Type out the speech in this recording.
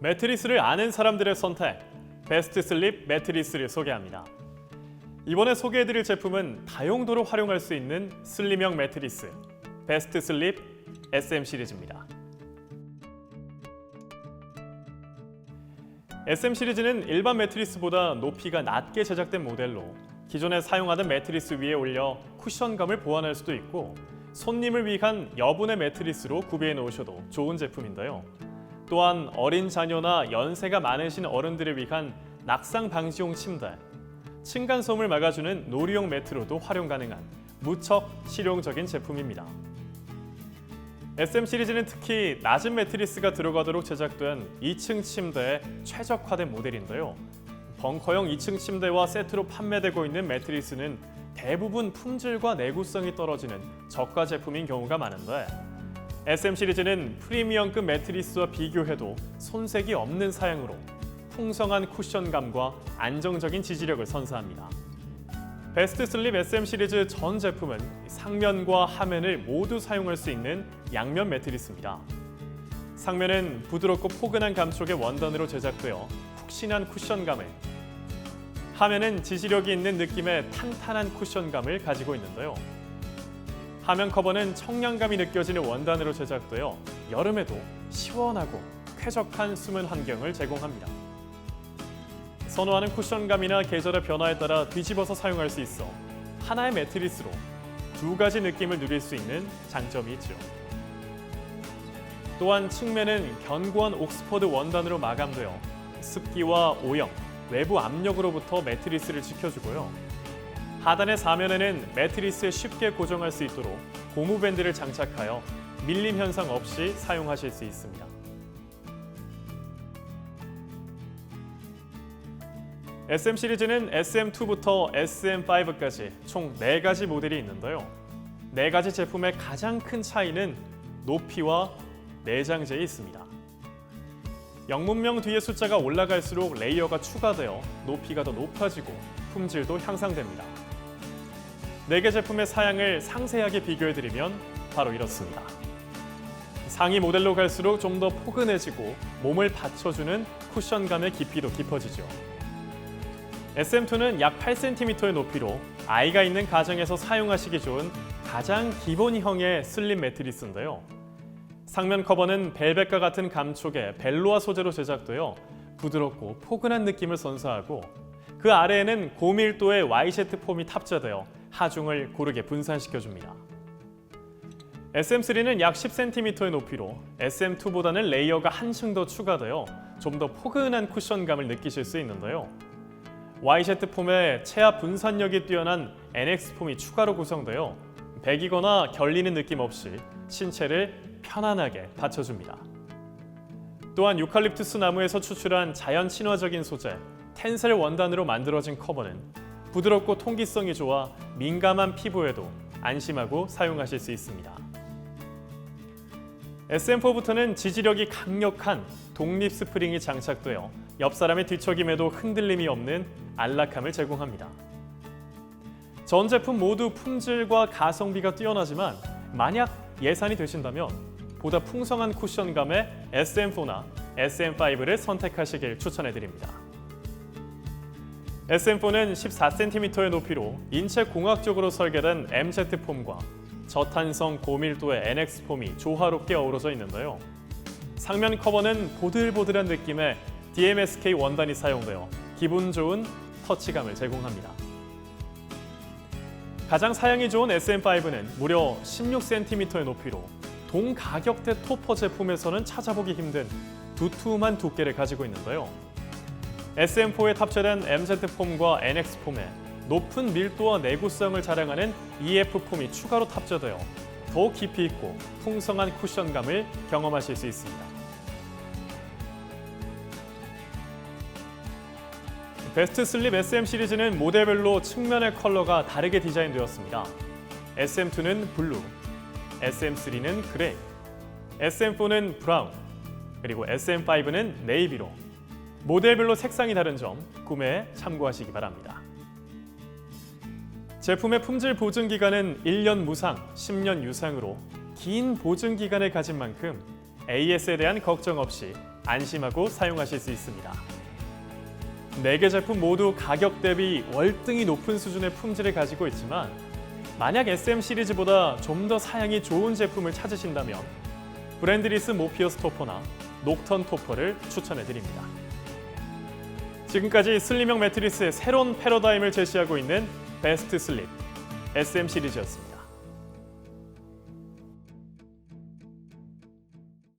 매트리스를 아는 사람들의 선택 베스트 슬립 매트리스를 소개합니다. 이번에 소개해드릴 제품은 다용도로 활용할 수 있는 슬림형 매트리스 베스트 슬립 SM 시리즈입니다. SM 시리즈는 일반 매트리스보다 높이가 낮게 제작된 모델로 기존에 사용하던 매트리스 위에 올려 쿠션감을 보완할 수도 있고 손님을 위한 여분의 매트리스로 구비해 놓으셔도 좋은 제품인데요. 또한 어린 자녀나 연세가 많으신 어른들을 위한 낙상 방지용 침대, 층간소음을 막아주는 놀이용 매트로도 활용 가능한 무척 실용적인 제품입니다. SM 시리즈는 특히 낮은 매트리스가 들어가도록 제작된 2층 침대에 최적화된 모델인데요. 벙커형 2층 침대와 세트로 판매되고 있는 매트리스는 대부분 품질과 내구성이 떨어지는 저가 제품인 경우가 많은데 SM 시리즈는 프리미엄급 매트리스와 비교해도 손색이 없는 사양으로 풍성한 쿠션감과 안정적인 지지력을 선사합니다. 베스트 슬립 SM 시리즈 전 제품은 상면과 하면을 모두 사용할 수 있는 양면 매트리스입니다. 상면은 부드럽고 포근한 감촉의 원단으로 제작되어 푹신한 쿠션감을 하면은 지지력이 있는 느낌의 탄탄한 쿠션감을 가지고 있는데요. 하면 커버는 청량감이 느껴지는 원단으로 제작되어 여름에도 시원하고 쾌적한 수면 환경을 제공합니다. 선호하는 쿠션감이나 계절의 변화에 따라 뒤집어서 사용할 수 있어 하나의 매트리스로 두 가지 느낌을 누릴 수 있는 장점이 있죠. 또한 측면은 견고한 옥스퍼드 원단으로 마감되어 습기와 오염, 외부 압력으로부터 매트리스를 지켜주고요. 하단의 사면에는 매트리스에 쉽게 고정할 수 있도록 고무 밴드를 장착하여 밀림 현상 없이 사용하실 수 있습니다. SM 시리즈는 SM2부터 SM5까지 총 4가지 모델이 있는데요. 4가지 제품의 가장 큰 차이는 높이와 내장재에 있습니다. 영문명 뒤에 숫자가 올라갈수록 레이어가 추가되어 높이가 더 높아지고 품질도 향상됩니다. 4개 제품의 사양을 상세하게 비교해드리면 바로 이렇습니다. 상위 모델로 갈수록 좀 더 포근해지고 몸을 받쳐주는 쿠션감의 깊이도 깊어지죠. SM2는 약 8cm의 높이로 아이가 있는 가정에서 사용하시기 좋은 가장 기본형의 슬림 매트리스인데요. 상면 커버는 벨벳과 같은 감촉의 벨로아 소재로 제작되어 부드럽고 포근한 느낌을 선사하고 그 아래에는 고밀도의 와이셔트 폼이 탑재되어 하중을 고르게 분산시켜줍니다. SM3는 약 10cm의 높이로 SM2보다는 레이어가 한층 더 추가되어 좀 더 포근한 쿠션감을 느끼실 수 있는데요. 와이셔트 폼에 체압 분산력이 뛰어난 NX 폼이 추가로 구성되어 배기거나 결리는 느낌 없이 신체를 편안하게 받쳐줍니다. 또한 유칼립투스 나무에서 추출한 자연 친화적인 소재 텐셀 원단으로 만들어진 커버는 부드럽고 통기성이 좋아 민감한 피부에도 안심하고 사용하실 수 있습니다. SM4부터는 지지력이 강력한 독립 스프링이 장착되어 옆 사람의 뒤척임에도 흔들림이 없는 안락함을 제공합니다. 전 제품 모두 품질과 가성비가 뛰어나지만 만약 예산이 되신다면 보다 풍성한 쿠션감의 SM4나 SM5를 선택하시길 추천해드립니다. SM4는 14cm의 높이로 인체 공학적으로 설계된 MZ 폼과 저탄성 고밀도의 NX 폼이 조화롭게 어우러져 있는데요. 상면 커버는 보들보들한 느낌의 DMSK 원단이 사용되어 기분 좋은 터치감을 제공합니다. 가장 사양이 좋은 SM5는 무려 16cm의 높이로 동 가격대 토퍼 제품에서는 찾아보기 힘든 두툼한 두께를 가지고 있는데요. SM4에 탑재된 MZ 폼과 NX 폼에 높은 밀도와 내구성을 자랑하는 EF 폼이 추가로 탑재되어 더욱 깊이 있고 풍성한 쿠션감을 경험하실 수 있습니다. 베스트 슬립 SM 시리즈는 모델별로 측면의 컬러가 다르게 디자인되었습니다. SM2는 블루, SM3는 그레이, SM4는 브라운, 그리고 SM5는 네이비로 모델별로 색상이 다른 점 구매에 참고하시기 바랍니다. 제품의 품질 보증 기간은 1년 무상, 10년 유상으로 긴 보증 기간을 가진 만큼 AS에 대한 걱정 없이 안심하고 사용하실 수 있습니다. 네개 제품 모두 가격 대비 월등히 높은 수준의 품질을 가지고 있지만 만약 SM 시리즈보다 좀 더 사양이 좋은 제품을 찾으신다면 브랜드리스 모피어스 토퍼나 녹턴 토퍼를 추천해 드립니다. 지금까지 슬림형 매트리스의 새로운 패러다임을 제시하고 있는 베스트 슬립 SM 시리즈였습니다.